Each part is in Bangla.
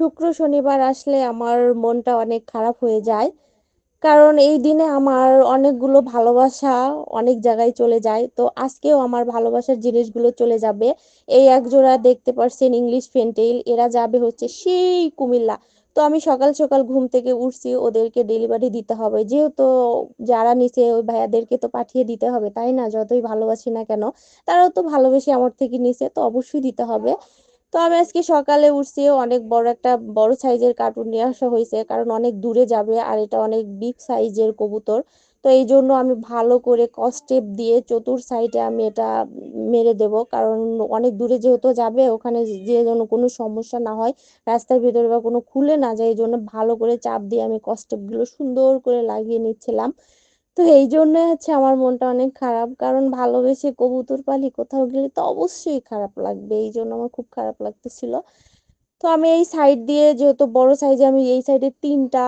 শুক্র শনিবার আসলে আমার মনটা অনেক খারাপ হয়ে যায়। কারণ এই দিনে আমার অনেকগুলো ভালোবাসা অনেক জায়গায় চলে যায়। তো আজকেও আমার ভালোবাসার জিনিসগুলো চলে যাবে। এই এক জোড়া দেখতে পারছেন ইংলিশ ফেন্টেইল এরা যাবে হচ্ছে সেই কুমিল্লা। তো আমি সকাল সকাল ঘুম থেকে উঠছি, ওদেরকে ডেলিভারি দিতে হবে। যেহেতু যারা নিচে ওই ভাইয়াদেরকে তো পাঠিয়ে দিতে হবে। তাই না? যতই ভালোবাসি না কেন, তারাও তো ভালোবেসে আমার থেকে নিচে তো অবশ্যই দিতে হবে। তো আমি আজকে সকালে উঠছি, অনেক বড় একটা বড় সাইজের কার্টুন নিয়ে আসা হয়েছে, কারণ অনেক দূরে যাবে আর এটা অনেক বিগ সাইজের কবুতর। তো এই জন্য আমি ভালো করে কস্টেপ দিয়ে চতুর সাইডে আমি এটা মেরে দেব, কারণ অনেক দূরে যেহেতু যাবে, ওখানে যে যেন কোনো সমস্যা না হয়, রাস্তার ভিতরে বা কোনো খুলে না যায়, এই জন্য ভালো করে চাপ দিয়ে আমি কস্টেপগুলো সুন্দর করে লাগিয়ে নিচ্ছিলাম। তো এই জন্য হচ্ছে আমার মনটা অনেক খারাপ। কারণ ভালোবেসে কবুতর পালি কোথাও গেলে তো অবশ্যই খারাপ লাগবে। এই জন্য আমার খুব খারাপ লাগতেছিল। তো আমি এই সাইড দিয়ে যেহেতু বড় সাইজে আমি এই সাইডে তিনটা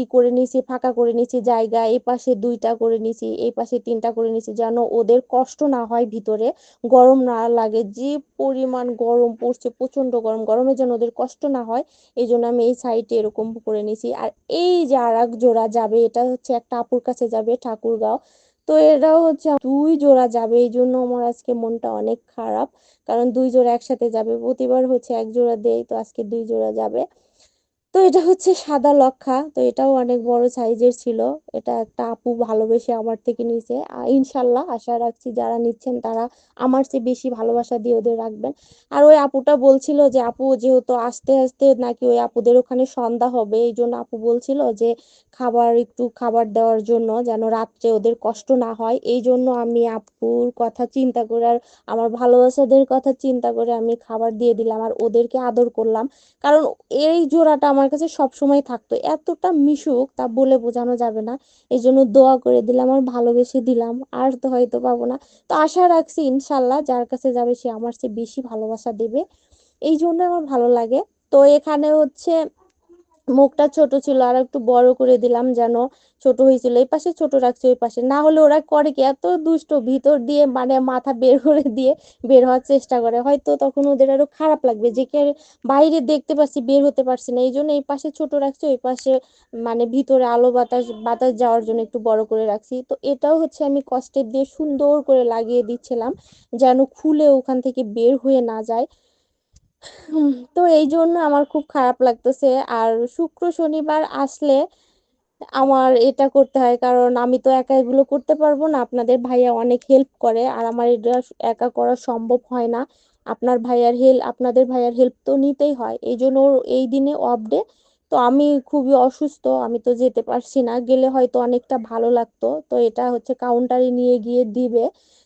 ই করে নিছি ফাঁকা করে নিছি জায়গা, এই পাশে দুইটা করে নিছি এই পাশে তিনটা করে নিছি যেন ওদের কষ্ট না হয় ভিতরে, গরম না লাগে, যে পরিমাণ গরম পড়ছে প্রচণ্ড গরম, গরমে যেন ওদের কষ্ট না হয়, এই জন্য আমি এই সাইডে এরকম করে নিছি আর এই যে আর এক জোড়া যাবে, এটা হচ্ছে একটা আপুর কাছে যাবে, ঠাকুরগাঁও। তো এরাও হচ্ছে দুই জোড়া যাবে। এই জন্য আমার আজকে মনটা অনেক খারাপ। কারণ দুই জোড়া একসাথে যাবে। প্রতিবার হচ্ছে এক জোড়া দেয় তো আজকে দুই জোড়া যাবে। তো এটা হচ্ছে সাদা লক্ষা। তো এটাও অনেক বড় সাইজের ছিল। এটা একটা আপু ভালোবেসে আমার থেকে নিছে ইনশাল্লাহ আশা রাখছি যারা নিচ্ছেন তারা আমার চেয়ে বেশি ভালোবাসা দিয়ে ওদের রাখবেন। আর ওই আপুটা বলছিল যে, আপু, যেহেতু আস্তে আস্তে নাকি ওই আপুদের ওখানে সন্ধ্যা হবে এই জন্য আপু বলছিল যে, খাবার একটু খাবার দেওয়ার জন্য যেন রাত্রে ওদের কষ্ট না হয়। এই জন্য আমি আপুর কথা চিন্তা করে আর আমার ভালোবাসাদের কথা চিন্তা করে আমি খাবার দিয়ে দিলাম আর ওদেরকে আদর করলাম। কারণ এই জোড়াটা আমার কাছে সব সময় থাকতো। এতটা মিশুক, তা বলে বোঝানো যাবে না। এই জন্য দোয়া করে দিলাম, আর ভালোবেসে দিলাম, আর তো হয়তো পাবো না। তো আশা রাখছি ইনশাল্লাহ যার কাছে যাবে, সে আমার চেয়ে বেশি ভালোবাসা দেবে। এই জন্য আমার ভালো লাগে। তো এখানে হচ্ছে মুখটা ছোট ছিল, আর একটু বড় করে দিলাম যেন ছোট হয়েছিল। এই পাশে ছোট রাখছি, ওই পাশে। না হলে ওরা করে কি, এত দুষ্ট ভিতর দিয়ে মানে মাথা বের করে দিয়ে বের হওয়ার চেষ্টা করে। হয়তো তখন ওদের আরও খারাপ লাগবে, যে কে বাইরে দেখতে পাচ্ছি, বের হতে পারছি না। এই জন্য এই পাশে ছোট রাখছি, ওই পাশে মানে ভিতরে আলো বাতাস বাতাস যাওয়ার জন্য একটু বড় করে রাখছি। তো এটাও হচ্ছে আমি কষ্টের দিয়ে সুন্দর করে লাগিয়ে দিচ্ছিলাম, যেন খুলে ওখান থেকে বের হয়ে না যায়। তো এই জন্য আমার খুব খারাপ লাগতেছে। আর শুক্র শনিবার আসলে আমার এটা করতে হয়, কারণ আমি তো একা এগুলো করতে পারব না। আপনাদের ভাইয়া অনেক হেল্প করে, আর আমার এটা একা করা সম্ভব হয় না। আপনার ভাইয়ার হেল্প আপনাদের ভাইয়ার হেল্প তো নিতেই হয়। এই জন্য এই দিনে অফ ডে তো আমি খুবই অসুস্থ, আমি তো যেতে পারছি না। গেলে হয়তো অনেকটা ভালো লাগতো। তো এটা হচ্ছে কাউন্টারে নিয়ে গিয়ে দিবে।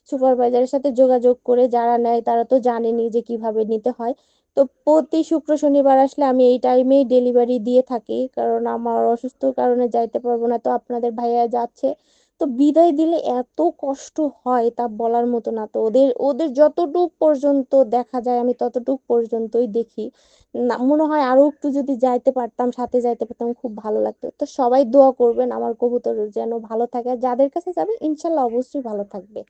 সুপারভাইজারের সাথে যোগাযোগ করে যারা নেয় তারা তো জানেনি যে কীভাবে নিতে হয়। তো প্রতি শুক্র শনিবার আসলে আমি এই টাইমেই ডেলিভারি দিয়ে থাকি। কারণ আমার অসুস্থ কারণে যাইতে পারব না, তো আপনাদের ভাইয়া যাচ্ছে। তো বিদায় দিলে এত কষ্ট হয় তা বলার মতো না। তো ওদের ওদের যতটুক পর্যন্ত দেখা যায়, আমি ততটুক পর্যন্তই দেখি। না, মনে হয় আরও একটু যদি যাইতে পারতাম, সাথে যাইতে পারতাম, খুব ভালো লাগতো। তো সবাই দোয়া করবেন আমার কবুতর যেন ভালো থাকে। যাদের কাছে যাবে, ইনশাল্লাহ অবশ্যই ভালো থাকবে।